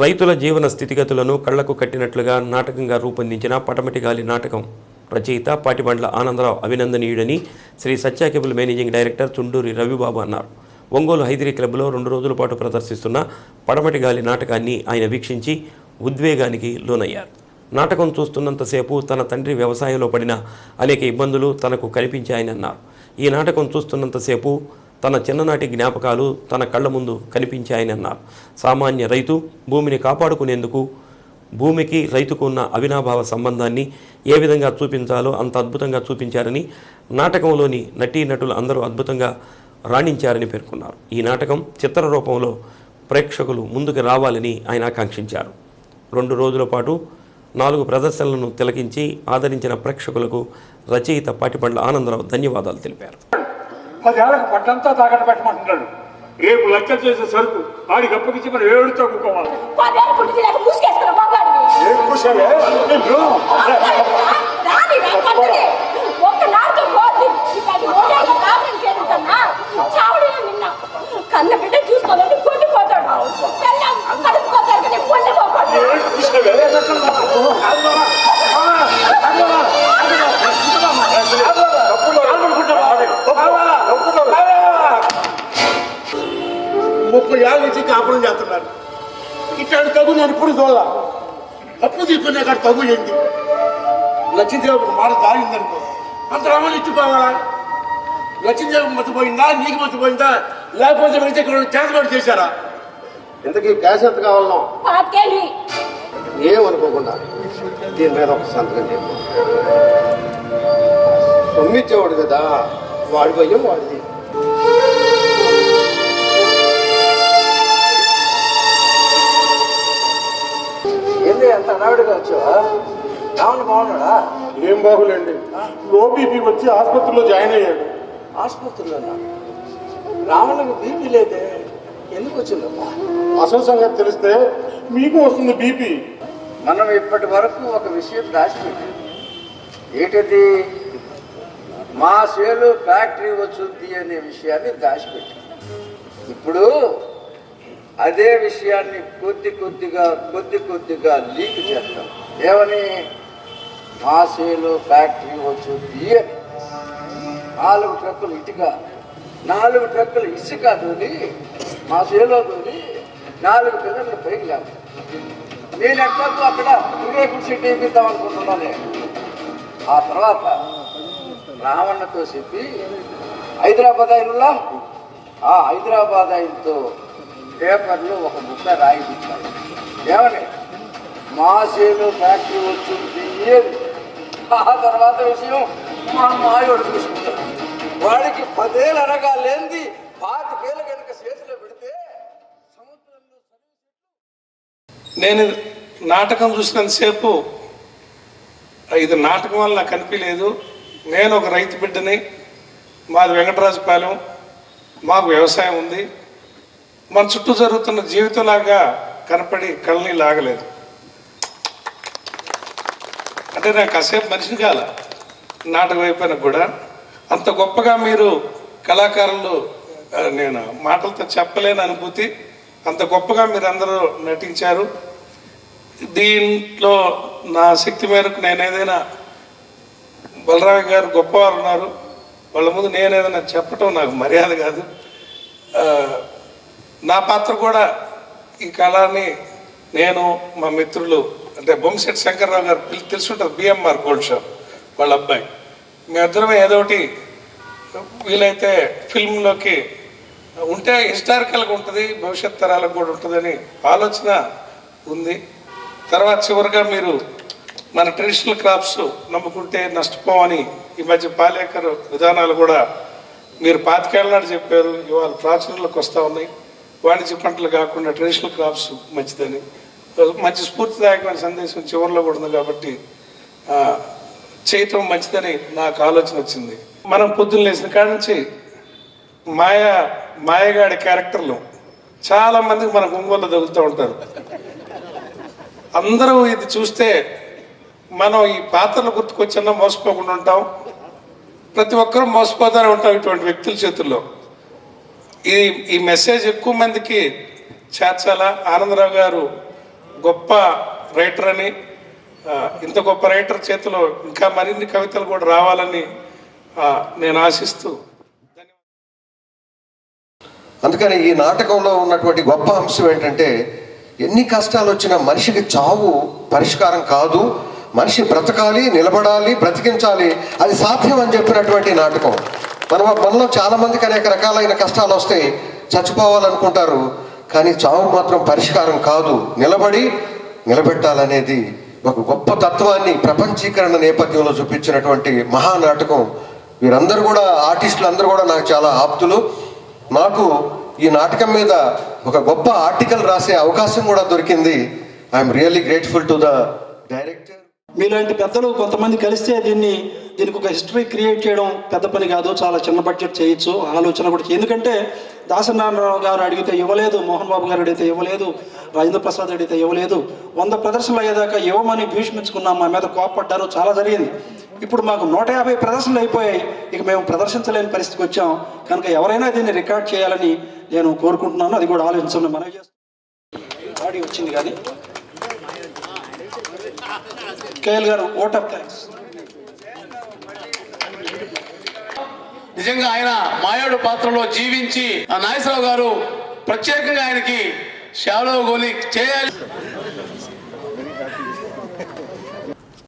రైతుల జీవన స్థితిగతులను కళ్ళకు కట్టినట్లుగా నాటకంగా రూపొందించిన పటమటిగాలి నాటకం. రచయిత Patibandla Anandarao అభినందనీయుడని Sri Satya cable managing director Chunduri Ravibabu అన్నారు. ఒంగోలు హైదరీ క్లబ్లో రెండు రోజుల పాటు ప్రదర్శిస్తున్న పడమటిగాలి నాటకాన్ని ఆయన వీక్షించి ఉద్వేగానికి లోనయ్యారు. నాటకం చూస్తున్నంతసేపు తన తండ్రి వ్యవసాయంలో పడిన అనేక ఇబ్బందులు తనకు కనిపించాయని అన్నారు. ఈ నాటకం చూస్తున్నంతసేపు తన చిన్ననాటి జ్ఞాపకాలు తన కళ్ళ ముందు కనిపించాయని అన్నారు. సామాన్య రైతు భూమిని కాపాడుకునేందుకు భూమికి రైతుకు ఉన్న అవినాభావ సంబంధాన్ని ఏ విధంగా చూపించాలో అంత అద్భుతంగా చూపించారని నాటకంలోని నటీనటులు అందరూ అద్భుతంగా రాణించారని పేర్కొన్నారు. ఈ నాటకం చిత్ర రూపంలో ప్రేక్షకులు ముందుకు రావాలని ఆయన ఆకాంక్షించారు. రెండు రోజుల పాటు నాలుగు ప్రదర్శనలను తిలకించి ఆదరించిన ప్రేక్షకులకు రచయిత పాటిపండ్ల ఆనందరావు ధన్యవాదాలు తెలిపారు. పదేళ్ళకి పట్టంతా తాకట్టు పెట్టమంటున్నాడు. రేపు లెక్క చేసే సరుకు ఆడికి అప్పగించి మనం ఏడుతో కుక్కోవాలి ముప్పై ఏళ్ళ నుంచి కాపురం చేస్తున్నారు. ఇట్లాంటి తగు నేను ఇప్పుడు చూడాల. అప్పు తీసుకునే కాడ తగు ఏంది లక్ష్మీదేవి మాట దారిందనుకో. అంత రామని ఇచ్చిపోవాలా? లక్ష్మీదేవి మర్చిపోయిందా నీకు మర్చిపోయిందా లేకపోతే వెళ్తే ఇక్కడ చేతబడి చేశారా? ఇంతకీ గ్యాస్ ఎంత కావాలనో? పాతికేళ్ళి ఏమనుకోకుండా దీని మీద ఒక సంతకం చెప్పు సొమ్మిచ్చేవాడు కదా వాడి భయం వాడిది. హడావిడిగా వచ్చావా? రావణ బాగున్నాడా? ఏం బాగులేండి. లో బీపీ వచ్చి ఆసుపత్రిలో జాయిన్ అయ్యాడు. ఆసుపత్రిలోనా? రావణకు బీపీ లేదే. ఎందుకు వచ్చిందమ్మా అసలు సంగతి తెలిస్తే మీకు వస్తుంది బీపీ. మనం ఇప్పటి వరకు ఒక విషయం దాచిపెట్టాం ఏంటది? మా సేలు ఫ్యాక్టరీ వచ్చుద్ది అనే విషయాన్ని దాచిపెట్టాం ఇప్పుడు అదే విషయాన్ని కొద్ది కొద్దిగా కొద్ది కొద్దిగా లీక్ చేస్తాం. ఏమని? మా సేలు ఫ్యాక్టరీ వచ్చింది. నాలుగు ట్రక్కులు ఇటుక. నాలుగు ట్రక్కులు ఇసుక తోలి మా సేలో తోలి నాలుగు పిల్లలు పైకి లేవు. నేను ఎట్లాగో అక్కడ వివేకుడు సిటీ ఇప్పిద్దాం అనుకుంటున్నానే ఆ తర్వాత రావణతో చెప్పి హైదరాబాద్ అయినలా? ఆ హైదరాబాద్ అయినతో పేపర్లో ఒక ముక్క రాయిపించాలి ఏమని? మా సేలు ఫ్యాక్టరీ వచ్చింది ఆ తర్వాత విషయం మా మాయోడు చూసుకుంటాడు వాడికి పదేళ్ళు అనగా లేనిది పాతికేళ్ళు కనుక చేతిలో పెడితే సముద్రంలో నేను నాటకం చూసినంతసేపు ఇది నాటకం వల్ల నాకు కనిపించలేదు. నేను ఒక రైతు బిడ్డని మాది వెంకటరాజుపాలెం మాకు వ్యవసాయం ఉంది. మన చుట్టూ జరుగుతున్న జీవితంలాగా కనపడి కళ్ళని లాగలేదు. అంటే నాకు కాసేపు మనిషిని కాల నాటకం అయిపోయిన కూడా. అంత గొప్పగా మీరు కళాకారులు నేను మాటలతో చెప్పలేని అనుభూతి అంత గొప్పగా మీరు అందరూ నటించారు. దీంట్లో నా శక్తి మేరకు నేను ఏదైనా బలరామ గారు గొప్పవారు ఉన్నారు. వాళ్ళ ముందు నేను ఏదైనా చెప్పటం నాకు మర్యాద కాదు. నా పాత్ర కూడా ఈ కళని నేను మా మిత్రులు అంటే బొమ్మశెట్టి శంకర్రావు గారు పిల్- తెలుసుంటారు బిఎంఆర్ గోల్డ్ షాప్ వాళ్ళ అబ్బాయి. మేమిద్దరం ఏదో ఒకటి వీలైతే ఫిల్మ్లోకి ఉంటే హిస్టారికల్గా ఉంటుంది భవిష్యత్ తరాలకు కూడా ఉంటుందని ఆలోచన ఉంది. తర్వాత చివరిగా మీరు మన ట్రెడిషనల్ క్రాప్స్ నమ్ముకుంటే నష్టపోవని ఈ మధ్య పాలేకర్ విధానాలు కూడా మీరు పాతికేళ్ళ నాడు చెప్పారు ఇవాళ ప్రాచుర్యంలోకి వస్తూ ఉన్నాయి. వాణిజ్య పంటలు కాకుండా ట్రెడిషనల్ క్రాప్స్ మంచిదని. మంచి స్ఫూర్తిదాయకమైన సందేశం చివరిలో కూడా ఉంది కాబట్టి చేయటం మంచిదని నాకు ఆలోచన వచ్చింది. మనం పొద్దున్న లేచిన కాడ నుంచి మాయ మాయగాడి క్యారెక్టర్లు చాలా మందికి మనకు ఒంగోలు తగులుతూ ఉంటారు. అందరూ ఇది చూస్తే మనం ఈ పాత్రలు గుర్తుకొచ్చినా మోసపోకుండా ఉంటాం. ప్రతి ఒక్కరూ మోసపోతూనే ఉంటాం ఇటువంటి వ్యక్తుల చేతుల్లో. ఈ ఈ మెసేజ్ ఎక్కువ మందికి చేర్చాలా? ఆనందరావు గారు గొప్ప రైటర్ అని ఇంత గొప్ప రైటర్ చేతిలో ఇంకా మరిన్ని కవితలు కూడా రావాలని నేను ఆశిస్తూ అందుకని ఈ నాటకంలో ఉన్నటువంటి గొప్ప అంశం ఏంటంటే ఎన్ని కష్టాలు వచ్చినా మనిషికి చావు పరిష్కారం కాదు. మనిషి బ్రతకాలి నిలబడాలి బ్రతికించాలి. అది సాధ్యం అని చెప్పినటువంటి నాటకం. మన మనలో చాలామందికి అనేక రకాలైన కష్టాలు వస్తాయి చచ్చిపోవాలనుకుంటారు. కానీ చావు మాత్రం పరిష్కారం కాదు. నిలబడి నిలబెట్టాలనేది ఒక గొప్ప తత్వాన్ని ప్రపంచీకరణ నేపథ్యంలో చూపించినటువంటి మహానాటకం. వీరందరూ కూడా ఆర్టిస్టులు అందరూ కూడా నాకు చాలా ఆప్తులు. నాకు ఈ నాటకం మీద ఒక గొప్ప ఆర్టికల్ రాసే అవకాశం కూడా దొరికింది. I'm really grateful to the director. మీలాంటి పెద్దలు కొంతమంది కలిస్తే దీన్ని దీనికి ఒక హిస్టరీ క్రియేట్ చేయడం పెద్ద పని కాదు చాలా చిన్న బడ్జెట్ చేయొచ్చు ఆలోచన కూడా ఎందుకంటే దాసనారాయణరావు గారు అడిగితే ఇవ్వలేదు మోహన్ బాబు గారు అడిగితే ఇవ్వలేదు రాజేంద్ర ప్రసాద్ అడిగితే ఇవ్వలేదు. వంద ప్రదర్శనలు అయ్యేదాకా ఇవ్వమని భీష్మించుకున్నాం మా మీద కోపడ్డారు చాలా జరిగింది. ఇప్పుడు మాకు నూట యాభై ప్రదర్శనలు అయిపోయాయి. ఇక మేము ప్రదర్శించలేని పరిస్థితికి వచ్చాం. కనుక ఎవరైనా దీన్ని రికార్డ్ చేయాలని నేను కోరుకుంటున్నాను. అది కూడా ఆలోచించండి మనవి చేస్తాను వచ్చింది కానీ. కేఎల్ గారు ఓట్ ఆఫ్ థ్యాంక్స్ నిజంగా ఆయన మాయాడు పాత్రలో జీవించి ఆ నాగేశ్వరరావు గారు ప్రత్యేకంగా ఆయనకి సేవలో కొని చేయాలి.